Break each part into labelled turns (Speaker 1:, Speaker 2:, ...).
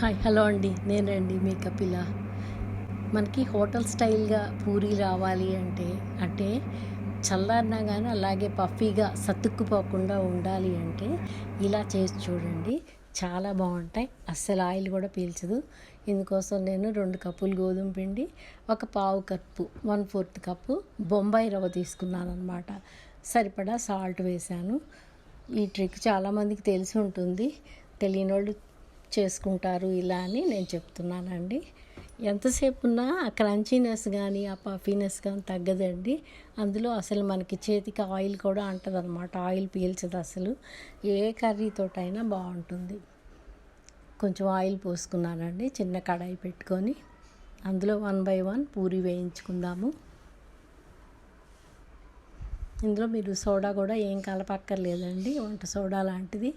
Speaker 1: Hi hello అండి. నేనండి మీ కపిల. మనకి హోటల్ స్టైల్గా పూరి రావాలి అంటే అంటే చల్లారినా కానీ అలాగే పఫీగా సతుక్కుపోకుండా ఉండాలి అంటే ఇలా చేసి చూడండి. చాలా బాగుంటాయి. అస్సలు ఆయిల్ కూడా పీల్చదు. ఇందుకోసం నేను రెండు కప్పులు గోధుమ పిండి ఒక పావు cup one fourth cup Bombay రవ్వ తీసుకున్నాను అనమాట సరిపడా సాల్ట్ వేశాను. ఈ ట్రిక్ చాలామందికి తెలిసి ఉంటుంది. తెలియని వాళ్ళు చేసుకుంటారు ఇలా అని నేను చెప్తున్నానండి. ఎంతసేపు ఉన్నా ఆ క్రంచీనెస్ కానీ ఆ పఫీనెస్ కానీ తగ్గదండి. అందులో అసలు మనకి చేతికి ఆయిల్ కూడా అంటదనమాట ఆయిల్ పీల్చదు అసలు. ఏ కర్రీతోటైనా బాగుంటుంది. కొంచెం ఆయిల్ పోసుకున్నానండి చిన్న కడాయి పెట్టుకొని. అందులో వన్ బై వన్ పూరి వేయించుకుందాము. ఇందులో మీరు సోడా కూడా ఏం కలపక్కర్లేదండి. వంట సోడా లాంటిది.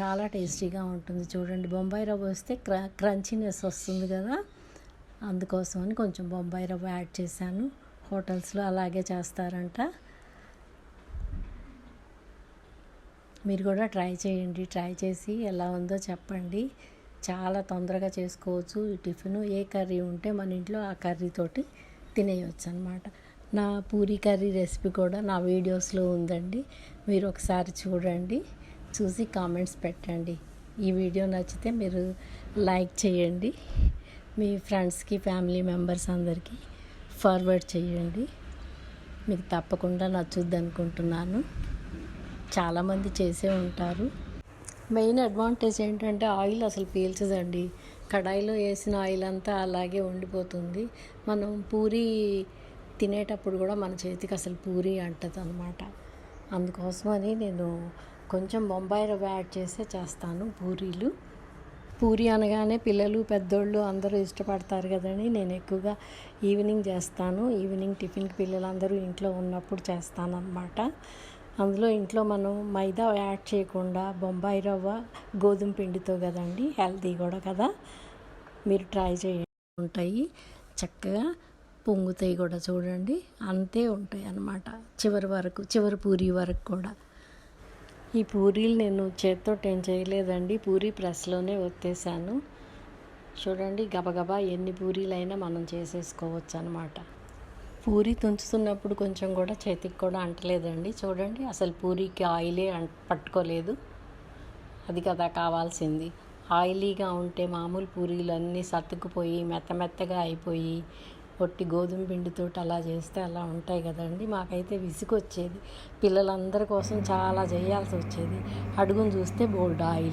Speaker 1: చాలా టేస్టీగా ఉంటుంది చూడండి. బొంబాయి రవ్వ వస్తే క్ర క్రంచీనెస్ వస్తుంది కదా. అందుకోసం అని కొంచెం బొంబాయి రవ్వ యాడ్ చేశాను. హోటల్స్లో అలాగే చేస్తారంట. మీరు కూడా ట్రై చేయండి. ట్రై చేసి ఎలా ఉందో చెప్పండి. చాలా తొందరగా చేసుకోవచ్చు. ఈ టిఫిన్ ఏ కర్రీ ఉంటే మన ఇంట్లో ఆ కర్రీతోటి తినేయచ్చు అనమాట నా పూరి కర్రీ రెసిపీ కూడా నా వీడియోస్లో ఉందండి. మీరు ఒకసారి చూడండి. చూసి కామెంట్స్ పెట్టండి. ఈ వీడియో నచ్చితే మీరు లైక్ చేయండి. మీ ఫ్రెండ్స్కి ఫ్యామిలీ మెంబర్స్ అందరికీ ఫార్వర్డ్ చేయండి. మీకు తప్పకుండా నచ్చుద్ది అనుకుంటున్నాను. చాలామంది చేసే ఉంటారు. మెయిన్ అడ్వాంటేజ్ ఏంటంటే ఆయిల్ అసలు పీల్చదండి. కడాయిలో వేసిన ఆయిల్ అంతా అలాగే ఉండిపోతుంది. మనం పూరి తినేటప్పుడు కూడా మన చేతికి అసలు పూరి అంటదనమాట అందుకోసమని నేను కొంచెం బొంబాయి రవ్వ యాడ్ చేసే చేస్తాను. పూరీలు. పూరి అనగానే పిల్లలు పెద్దోళ్ళు అందరూ ఇష్టపడతారు కదండి. నేను ఎక్కువగా ఈవినింగ్ చేస్తాను. ఈవినింగ్ టిఫిన్కి పిల్లలందరూ ఇంట్లో ఉన్నప్పుడు చేస్తాను అనమాట అందులో ఇంట్లో మనం మైదా యాడ్ చేయకుండా బొంబాయి రవ్వ గోధుమ పిండితో కదండి హెల్తీ కూడా కదా. మీరు ట్రై చేయండి. ఉంటాయి. చక్కగా పొంగుతాయి కూడా చూడండి. అంతే ఉంటాయి అన్నమాట చివరి వరకు చివరి పూరి వరకు కూడా. ఈ పూరీలు నేను చేత్తో ఏం చేయలేదండి. పూరి ప్రెస్లోనే వచ్చేసాను చూడండి గబగబా ఎన్ని పూరీలైనా మనం చేసేసుకోవచ్చు అనమాట పూరి తుంచుతున్నప్పుడు కొంచెం కూడా చేతికి కూడా అంటలేదండి. చూడండి అసలు పూరికి ఆయిలే పట్టుకోలేదు. అది కదా కావాల్సింది. ఆయిలీగా ఉంటే మామూలు పూరీలు అన్నీ సర్దుకుపోయి మెత్త మెత్తగా అయిపోయి పొట్టి గోధుమ పిండితో అలా చేస్తే అలా ఉంటాయి కదండి. మాకైతే విసుగు వచ్చేది పిల్లలందరి కోసం చాలా చేయాల్సి వచ్చేది అడుగును చూస్తే బోల్డ్ ఆయిల్.